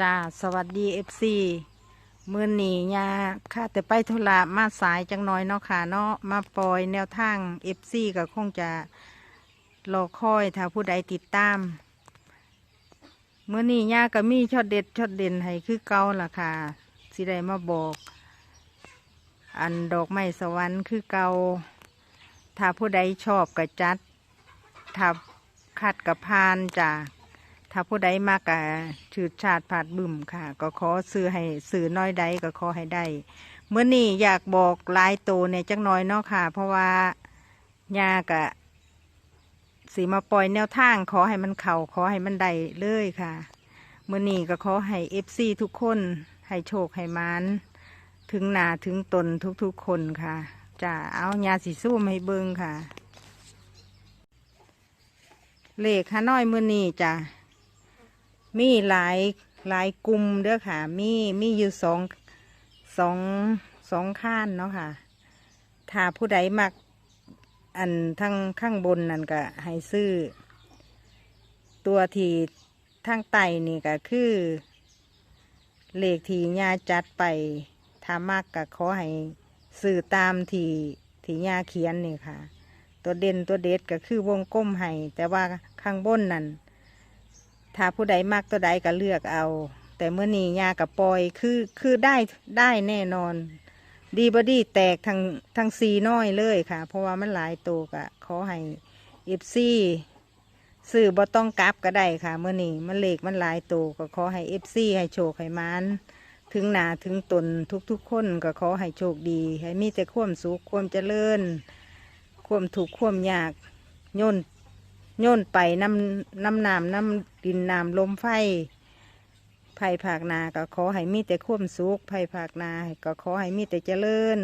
จ้าสวัสดีเอฟซีมื่อนี้ยาค่ะแต่ไปธุระมาสายจังน้อยเนาะค่ะเนาะมาปล่อยแนวทางเอฟซีก็คงจะรอคอยถ้าผู้ใดติดตามเมื่อนี้ยาก็มีช็อตเด็ดช็อตเด่นให้คือเก่าล่ะค่ะสิได้มาบอก อันดอกไม้สวรรค์คือเก่าถ้าผู้ใดชอบก็จัดถ้าขัดกับพานจ้ะ ถ้าผู้ใดมากกะชืดชาติผาดบึมค่ะ ก็ขอซื้อให้ซื้อน้อยใดก็ขอให้ได้เมื่อนี้อยากบอกลายโตเนี่ยจักน้อยเนาะค่ะ เพราะว่ายากะสีมาปล่อยแนวทาง ขอให้มันเข่าขอให้มันได้เลยค่ะเมื่อนี้ก็ขอให้เอฟซีทุกคน ให้โชคให้มานถึงหนาถึงตนทุกๆคนค่ะจะเอายาสีสู้มให้เบิงค่ะ เลขฮาน้อยมือนี้จ้ะ มีหลายหลายกลุ่มเด้อค่ะ มีมีอยู่สองสองสองข้านเนาะค่ะ ถ้าผู้ใดมัก อันทั้งข้างบนนั่นก็ให้ซื้อ ตัวที่ทั้งไตนี่ก็คือเลขที่ญาจัดไปถ้ามากก็ขอให้ซื้อตามที่ที่ญาเขียนนี่ค่ะ ตัวเด่นตัวเด็ดก็คือวงกลมให้แต่ว่าข้างบนนั่น ถ้าผู้ใดมักตัวใดก็เลือกเอา แต่เมื่อนี้ยากับปอยคือคือได้ได้แน่นอน ดีบอดี้แตกทั้งทั้งซีน้อยเลยค่ะ เพราะว่ามันหลายตัวกะขอให้เอฟซีซื้อบ่ต้องกลับก็ได้ค่ะเมื่อนี้มันเลขมันหลายตัวก็ขอให้เอฟซีให้โชคให้มานถึงหนาถึงตนทุกๆคนก็ขอให้โชคดี ให้มีแต่ความสุขความเจริญ ความถูกความยากย่น โยนไปน้ำน้ำน้ำน้ำดินน้ำลมไฟไผ่ผากนาก็ขอให้มีแต่ควมสุขไผ่ผากนาก็ขอให้มีแต่เจริญ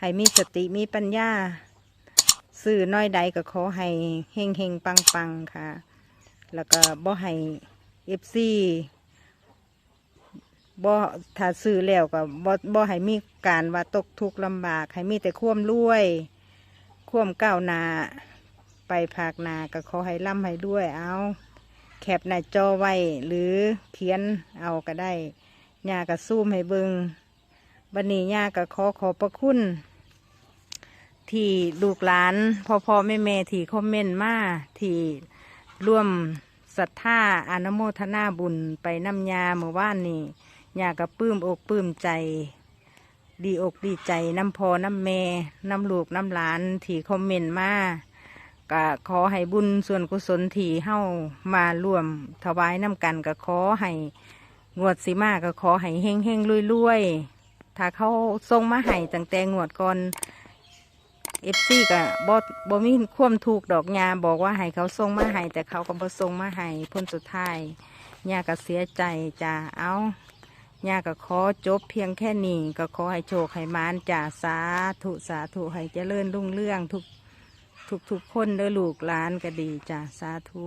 ให้มีสติมีปัญญาสื่อน้อยใดก็ขอให้เฮงเฮงปังปังค่ะ แล้วก็บ่ให้เอฟซีบ่ถ้าซื้อแล้วก็บ่บ่ให้มีการว่าตกทุกข์ลำบาก ให้มีแต่ควมรวย ควมก้าวหน้า ไปภาคนาก็ขอให้ร่ำให้ด้วยเอาแคปหน้าจอไว้หรือเขียนเอาก็ได้ยาก็ซูมให้เบิงบันนี้ยาก็ขอขอบพระคุณ ที่ลูกหลานพ่อพ่อแม่แม่ที่คอมเมนต์มาที่ร่วมศรัทธาอนโมทนาบุญไปน้ำยาเมื่อวานนี้ยาก็ปลื้มอกปลื้มใจ ดีอกดีใจน้ำพอน้ำแม่น้ำลูกน้ำหลานที่คอมเมนต์มา ก็ขอให้บุญส่วนกุศลที่เฮ้ามารวมถวายน้ำกันก็ขอให้งวดสีมาก็ขอให้เฮงเฮงรวยรวยๆถ้าเขาทรงมาให้ตั้งแต่งวดก่อนเอฟซีก็บ่บ่มีความถูกดอกยาบอกว่าให้เขาทรงมาให้แต่เขาก็บ่ทรงมาให้พ้นสุดท้ายยาก็เสียใจจ้าเอายาก็ขอจบเพียงแค่นี้ก็ขอให้โชคให้มานจ่าสาธุสาธุให้เจริญรุ่งเรื่องทุก ทุกๆคนเด้อลูกหลานก็ดีจ้ะสาธุ